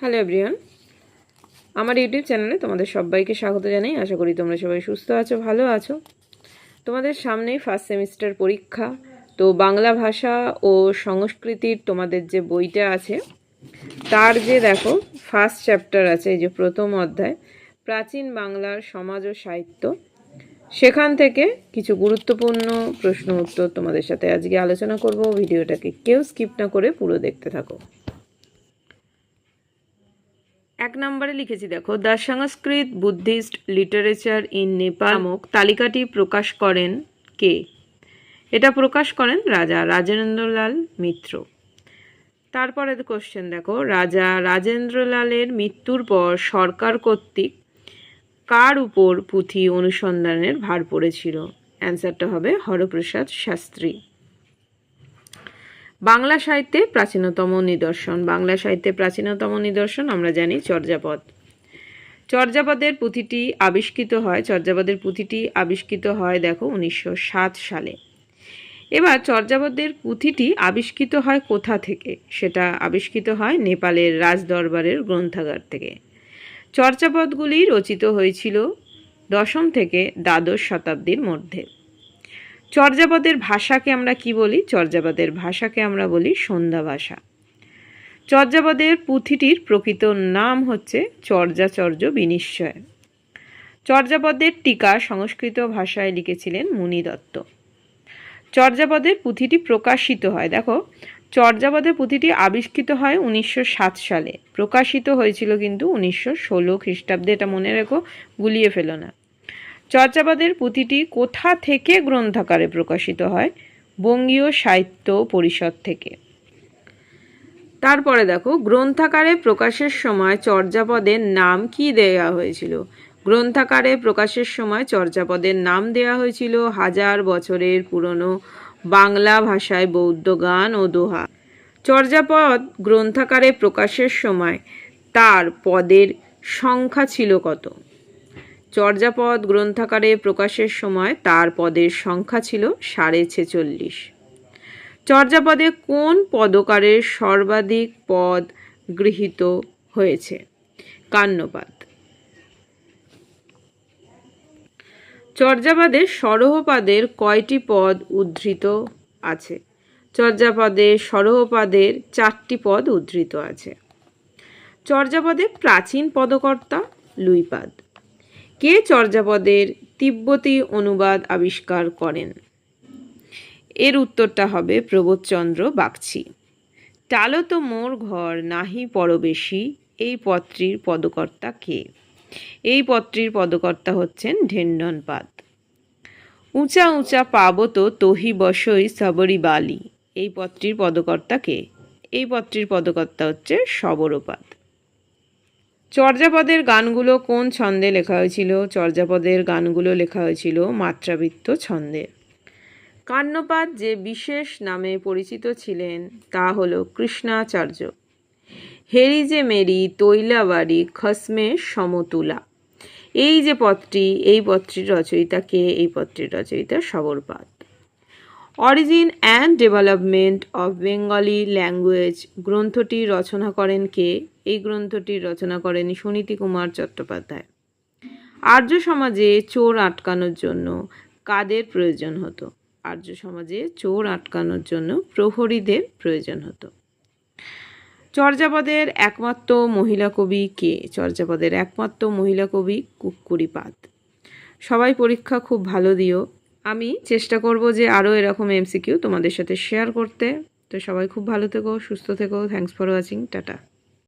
Hello everyone, আমার YouTube চ্যানেলে তোমাদের সবাইকে স্বাগত জানাই। আশা করি তোমরা সবাই সুস্থ আছো, ভালো আছো। তোমাদের সামনেই ফার্স্ট সেমিস্টার পরীক্ষা। তো বাংলা ভাষা ও সংস্কৃতির তোমাদের যে বইটা আছে, তার যে দেখো ফার্স্ট চ্যাপ্টার আছে, এই যে প্রথম অধ্যায়, প্রাচীন বাংলার সমাজ ও সাহিত্য। সেখান থেকে কিছু গুরুত্বপূর্ণ প্রশ্ন উত্তর তোমাদের সাথে আজকে আলোচনা করব। ভিডিওটাকে কেউ স্কিপ না করে পুরো দেখতে থাকো। এক নম্বরে লিখেছি, দেখো, the Sanskrit Buddhist literature in Nepal নামক তালিকাটি প্রকাশ করেন কে? এটা প্রকাশ করেন রাজা রাজেন্দ্রলাল মিত্র। তারপরে কোশ্চেন দেখো, রাজা রাজেন্দ্রলালের মৃত্যুর পর সরকার কর্তৃক কার উপর পুঁথি অনুসন্ধানের ভার পড়েছিল? অ্যান্সারটা হবে হরপ্রসাদ শাস্ত্রী। বাংলা সাহিত্যে প্রাচীনতম নিদর্শন। বাংলা সাহিত্যে প্রাচীনতম নিদর্শন আমরা জানি চর্যাপদ। চর্যাপদের পুঁথিটি আবিষ্কৃত হয়, চর্যাপদের পুঁথিটি আবিষ্কৃত হয়, দেখো, উনিশশো সাত সালে। এবার চর্যাপদের পুঁথিটি আবিষ্কৃত হয় কোথা থেকে? সেটা আবিষ্কৃত হয় নেপালের রাজদরবারের গ্রন্থাগার থেকে। চর্যাপদগুলি রচিত হয়েছিল দশম থেকে দ্বাদশ শতাব্দীর মধ্যে। চর্যাপদের ভাষাকে আমরা কি বলি? চর্যাপদের ভাষাকে আমরা বলি সন্ধ্যা ভাষা। চর্যাপদের পুঁথিটির প্রকৃত নাম হচ্ছে চর্যাচর্য বিনিশ্চয়। চর্যাপদের টিকা সংস্কৃত ভাষায় লিখেছিলেন মুনি দত্ত। চর্যাপদের পুঁথিটি প্রকাশিত হয়, দেখো চর্যাপদের পুঁথিটি আবিষ্কৃত হয় উনিশশো সাত সালে। প্রকাশিত হয়েছিল কিন্তু উনিশশো ষোলো খ্রিস্টাব্দে, এটা মনে রেখো, গুলিয়ে ফেলো না। চর্যাপদের পুঁথিটি কোথা থেকে গ্রন্থাকারে প্রকাশিত হয়? বঙ্গীয় সাহিত্য পরিষদ থেকে। তারপরে দেখো, গ্রন্থাকারে প্রকাশের সময় চর্যাপদের নাম কি দেয়া হয়েছিল? গ্রন্থাকারে প্রকাশের সময় চর্যাপদের নাম দেয়া হয়েছিল হাজার বছরের পুরনো বাংলা ভাষায় বৌদ্ধ গান ও দোহা। চর্যাপদ গ্রন্থাকারে প্রকাশের সময় তার পদের সংখ্যা ছিল কত? চর্যাপদ গ্রন্থাকারে প্রকাশের সময় তার পদের সংখ্যা ছিল সাড়ে ছেচল্লিশ। চর্যাপদে কোন পদকারের সর্বাধিক পদ গৃহীত হয়েছে? কান্নপাদ চর্যাপদে সরহপাদের কয়টি পদ উদ্ধৃত আছে? চর্যাপদে সরহপাদের চারটি পদ উদ্ধৃত আছে। চর্যাপদে প্রাচীন পদকর্তা লুইপাদ। কে চর্যাপদের তিব্বতী অনুবাদ আবিষ্কার করেন? এর উত্তরটা হবে প্রবোধচন্দ্র বাগচি। টালো তো মোর ঘর নাহি পরবেশী, এই পত্রীর পদকর্তা কে? এই পত্রীর পদকর্তা হচ্ছেন ঢেন্ডনপাত। উঁচা উঁচা পাবত তহি বসই সবরি বালি, এই পত্রীর পদকর্তা কে? এই পত্রীর পদকর্তা হচ্ছে সবরপাত। চর্যাপদের গানগুলো কোন ছন্দে লেখা হয়েছিল? চর্যাপদের গানগুলো লেখা হয়েছিল মাত্রাবৃত্ত ছন্দে। কান্নপাত যে বিশেষ নামে পরিচিত ছিলেন, তা হল কৃষ্ণাচার্য। হেরি যে মেরি, তৈলাবাড়ি, খসমে, সমতুলা। এই যে পত্রী এই পত্রীর রচয়িতা কে? এই পত্রীর রচয়িতা সবরপাত origin and development of Bengali language গ্রন্থটি রচনা করেন কে? এই গ্রন্থটি রচনা করেন সুনীতি কুমার চট্টোপাধ্যায়। আর্য সমাজে চোর আটকানোর জন্য কাদের প্রয়োজন হতো? আর্য সমাজে চোর আটকানোর জন্য প্রহরীদের প্রয়োজন হতো। চর্যাপদের একমাত্র মহিলা কবি কে? চর্যাপদের একমাত্র মহিলা কবি কুক্কুরিপাত সবাই পরীক্ষা খুব ভালো দিও। আমি চেষ্টা করব যে আরও এরকম এমসিকিউ তোমাদের সাথে শেয়ার করতে। তো সবাই খুব ভালো থেকো, সুস্থ থেকো। Thanks for watching tata.